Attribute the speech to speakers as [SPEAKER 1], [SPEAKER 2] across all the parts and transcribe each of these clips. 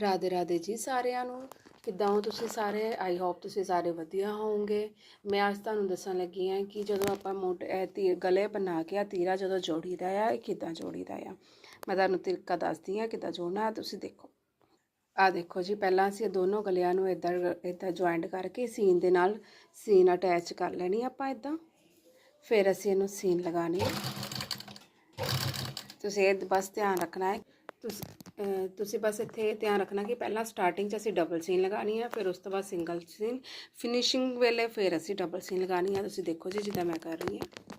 [SPEAKER 1] ਰਾਧੇ ਰਾਧੇ ਜੀ, ਸਾਰਿਆਂ ਨੂੰ ਕਿੱਦਾਂ ਹੋ ਤੁਸੀਂ ਸਾਰੇ? ਆਈ ਹੋਪ ਤੁਸੀਂ ਸਾਰੇ ਵਧੀਆ ਹੋਵੋਗੇ। ਮੈਂ ਅੱਜ ਤੁਹਾਨੂੰ ਦੱਸਣ ਲੱਗੀ ਹਾਂ ਕਿ ਜਦੋਂ ਆਪਾਂ ਮੋਟ, ਇਹ ਤੀ, ਗਲੇ ਬਣਾ ਕੇ ਆ ਤੀਰਾ ਜਦੋਂ ਜੋੜੀਦਾ ਆ, ਇਹ ਕਿੱਦਾਂ ਜੋੜੀਦਾ ਆ? ਮੈਂ ਤੁਹਾਨੂੰ ਤਰੀਕਾ ਦੱਸਦੀ ਹਾਂ ਕਿੱਦਾਂ ਜੋੜਨਾ ਹੈ ਤੁਸੀਂ ਦੇਖੋ। ਆ ਦੇਖੋ ਜੀ, ਪਹਿਲਾਂ ਅਸੀਂ ਇਹ ਦੋਨੋਂ ਗਲਿਆਂ ਨੂੰ ਇਦਾਂ ਇਦਾਂ ਜੁਆਇੰਟ ਕਰਕੇ ਸੀਨ ਦੇ ਨਾਲ ਸੀਨ ਅਟੈਚ ਕਰ ਲੈਣੀ ਆਪਾਂ ਇਦਾਂ। ਫਿਰ ਅਸੀਂ ਇਹਨੂੰ ਸੀਨ ਲਗਾਣੀ ਹੈ ਤੁਸੀਂ ਇਹ ਬਸ ਧਿਆਨ ਰੱਖਣਾ ਹੈ। ਤੁਸੀਂ ਤੁਸੀਂ ਬਸ ਇੱਥੇ ਧਿਆਨ ਰੱਖਣਾ ਕਿ ਪਹਿਲਾਂ ਸਟਾਰਟਿੰਗ 'ਚ ਅਸੀਂ ਡਬਲ ਸੀਨ ਲਗਾਣੀ ਹੈ ਫਿਰ ਉਸ ਤੋਂ ਬਾਅਦ ਸਿੰਗਲ ਸੀਨ ਫਿਨਿਸ਼ਿੰਗ ਵੇਲੇ ਫਿਰ ਅਸੀਂ ਡਬਲ ਸੀਨ ਲਗਾਣੀ ਹੈ ਤੁਸੀਂ ਦੇਖੋ ਜੀ ਜਿੱਦਾਂ ਮੈਂ ਕਰ ਰਹੀ ਹਾਂ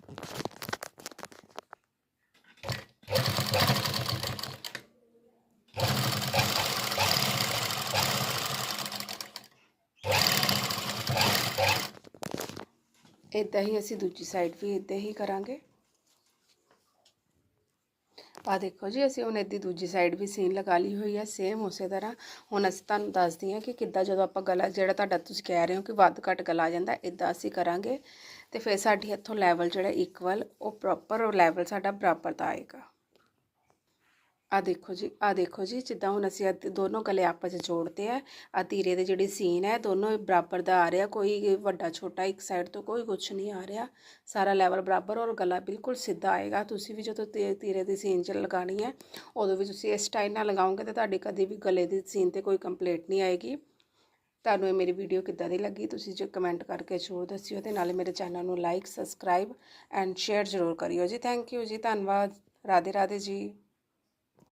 [SPEAKER 1] ਇਦਾਂ ਹੀ ਅਸੀਂ ਦੂਜੀ ਸਾਈਡ ਵੀ ਇਦਾਂ ਹੀ ਕਰਾਂਗੇ ਆ ਦੇਖੋ ਜੀ, ਅਸੀਂ ਹੁਣ ਇਹਦੀ ਦੂਜੀ ਸਾਈਡ ਵੀ ਸੀਨ ਲਗਾ ਲਈ ਹੋਈ ਹੈ ਸੇਮ ਉਸੇ ਤਰ੍ਹਾਂ। ਹੁਣ ਅਸੀਂ ਤੁਹਾਨੂੰ ਦੱਸਦੀ ਹਾਂ ਕਿ ਕਿੱਦਾਂ ਜਦੋਂ ਆਪਾਂ ਗਲਾ, ਜਿਹੜਾ ਤੁਹਾਡਾ ਤੁਸੀਂ ਕਹਿ ਰਹੇ ਹੋ ਕਿ ਵੱਧ ਘੱਟ ਗਲਾ ਆ ਜਾਂਦਾ ਇਦਾਂ ਅਸੀਂ ਕਰਾਂਗੇ। ਤੇ ਫਿਰ ਸਾਡੀ ਇੱਥੋਂ ਲੈਵਲ ਜਿਹੜਾ ਇਕੁਅਲ ਉਹ ਪ੍ਰੋਪਰ ਲੈਵਲ ਸਾਡਾ ਬਰਾਬਰ ਦਾ ਆਏਗਾ। ਆ ਦੇਖੋ ਜੀ, ਆ ਦੇਖੋ ਜੀ, ਜਿੱਦਾਂ ਹੁਣ ਅਸੀਂ ਇਹ ਦੋਨੋਂ ਗਲੇ ਆਪਸ ਵਿੱਚ ਜੋੜਦੇ ਆ ਆ ਤੀਰੇ ਦੇ ਜਿਹੜੀ ਸੀਨ ਹੈ ਦੋਨੋਂ ਬਰਾਬਰ ਦਾ ਆ ਰਿਹਾ, ਕੋਈ ਵੱਡਾ ਛੋਟਾ ਇੱਕ ਸਾਈਡ ਤੋਂ ਕੋਈ ਕੁਝ ਨਹੀਂ ਆ ਰਿਹਾ, ਸਾਰਾ ਲੈਵਲ ਬਰਾਬਰ ਔਰ ਗਲਾ ਬਿਲਕੁਲ ਸਿੱਧਾ ਆਏਗਾ, ਤੁਸੀਂ ਵੀ ਜਦੋਂ ਤੀ- ਤੀਰੇ ਦੀ ਸੀਨ ਚ ਲਗਾਣੀ ਹੈ ਉਦੋਂ ਵੀ ਤੁਸੀਂ ਇਸ ਸਟਾਈਲ ਨਾਲ ਲਗਾਓਗੇ ਤਾਂ ਤੁਹਾਡੀ ਕਦੇ ਵੀ ਗਲੇ ਦੀ ਸੀਨ ਤੇ ਕੋਈ ਕੰਪਲੇਂਟ ਨਹੀਂ ਆਏਗੀ। ਤੁਹਾਨੂੰ ਇਹ ਮੇਰੀ ਵੀਡੀਓ ਕਿੱਦਾਂ ਦੀ ਲੱਗੀ, ਤੁਸੀਂ ਜੇ ਕਮੈਂਟ ਕਰਕੇ ਜ਼ਰੂਰ ਦੱਸਿਓ ਤੇ ਨਾਲੇ ਮੇਰੇ ਚੈਨਲ ਨੂੰ ਲਾਈਕ ਸਬਸਕ੍ਰਾਈਬ ਐਂਡ ਸ਼ੇਅਰ ਜ਼ਰੂਰ ਕਰਿਓ ਜੀ। ਥੈਂਕ ਯੂ ਜੀ, ਧੰਨਵਾਦ ਰਾਧੇ ਰਾਧੇ ਜੀ।